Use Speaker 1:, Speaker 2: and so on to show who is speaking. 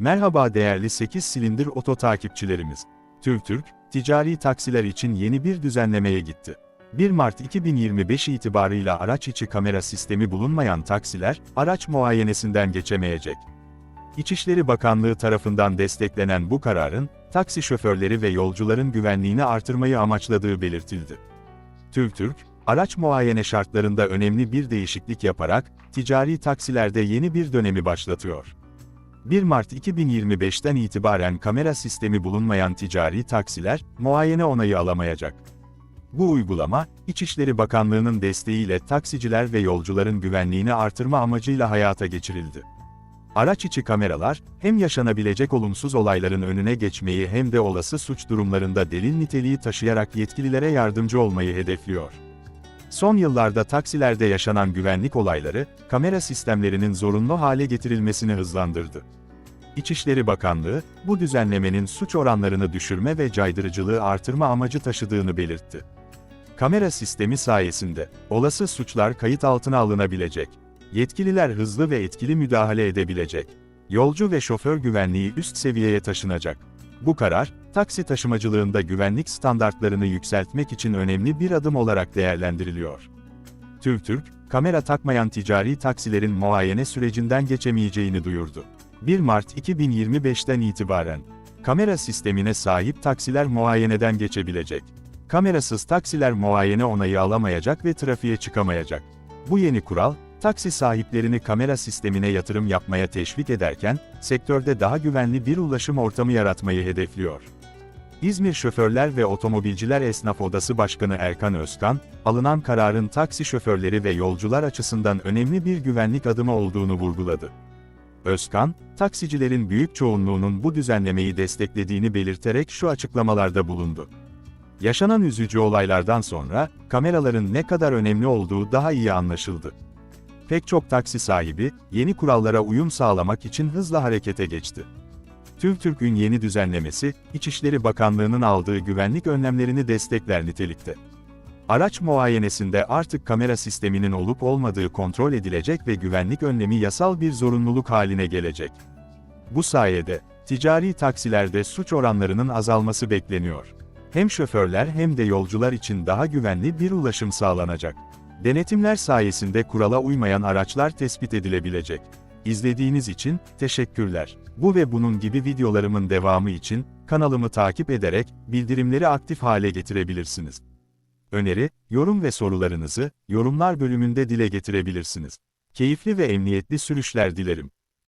Speaker 1: Merhaba değerli 8 silindir oto takipçilerimiz. TürkTürk, ticari taksiler için yeni bir düzenlemeye gitti. 1 Mart 2025 itibarıyla araç içi kamera sistemi bulunmayan taksiler, araç muayenesinden geçemeyecek. İçişleri Bakanlığı tarafından desteklenen bu kararın, taksi şoförleri ve yolcuların güvenliğini artırmayı amaçladığı belirtildi. TürkTürk, araç muayene şartlarında önemli bir değişiklik yaparak, ticari taksilerde yeni bir dönemi başlatıyor. 1 Mart 2025'ten itibaren kamera sistemi bulunmayan ticari taksiler, muayene onayı alamayacak. Bu uygulama, İçişleri Bakanlığı'nın desteğiyle taksiciler ve yolcuların güvenliğini artırma amacıyla hayata geçirildi. Araç içi kameralar, hem yaşanabilecek olumsuz olayların önüne geçmeyi hem de olası suç durumlarında delil niteliği taşıyarak yetkililere yardımcı olmayı hedefliyor. Son yıllarda taksilerde yaşanan güvenlik olayları, kamera sistemlerinin zorunlu hale getirilmesini hızlandırdı. İçişleri Bakanlığı, bu düzenlemenin suç oranlarını düşürme ve caydırıcılığı artırma amacı taşıdığını belirtti. Kamera sistemi sayesinde, olası suçlar kayıt altına alınabilecek, yetkililer hızlı ve etkili müdahale edebilecek, yolcu ve şoför güvenliği üst seviyeye taşınacak. Bu karar, taksi taşımacılığında güvenlik standartlarını yükseltmek için önemli bir adım olarak değerlendiriliyor. TürkTürk, kamera takmayan ticari taksilerin muayene sürecinden geçemeyeceğini duyurdu. 1 Mart 2025'ten itibaren, kamera sistemine sahip taksiler muayeneden geçebilecek. Kamerasız taksiler muayene onayı alamayacak ve trafiğe çıkamayacak. Bu yeni kural, taksi sahiplerini kamera sistemine yatırım yapmaya teşvik ederken, sektörde daha güvenli bir ulaşım ortamı yaratmayı hedefliyor. İzmir Şoförler ve Otomobilciler Esnaf Odası Başkanı Erkan Özkan, alınan kararın taksi şoförleri ve yolcular açısından önemli bir güvenlik adımı olduğunu vurguladı. Özkan, taksicilerin büyük çoğunluğunun bu düzenlemeyi desteklediğini belirterek şu açıklamalarda bulundu. Yaşanan üzücü olaylardan sonra, kameraların ne kadar önemli olduğu daha iyi anlaşıldı. Pek çok taksi sahibi, yeni kurallara uyum sağlamak için hızla harekete geçti. TÜRK'ün yeni düzenlemesi, İçişleri Bakanlığı'nın aldığı güvenlik önlemlerini destekler nitelikte. Araç muayenesinde artık kamera sisteminin olup olmadığı kontrol edilecek ve güvenlik önlemi yasal bir zorunluluk haline gelecek. Bu sayede, ticari taksilerde suç oranlarının azalması bekleniyor. Hem şoförler hem de yolcular için daha güvenli bir ulaşım sağlanacak. Denetimler sayesinde kurala uymayan araçlar tespit edilebilecek. İzlediğiniz için teşekkürler. Bu ve bunun gibi videolarımın devamı için kanalımı takip ederek bildirimleri aktif hale getirebilirsiniz. Öneri, yorum ve sorularınızı yorumlar bölümünde dile getirebilirsiniz. Keyifli ve emniyetli sürüşler dilerim.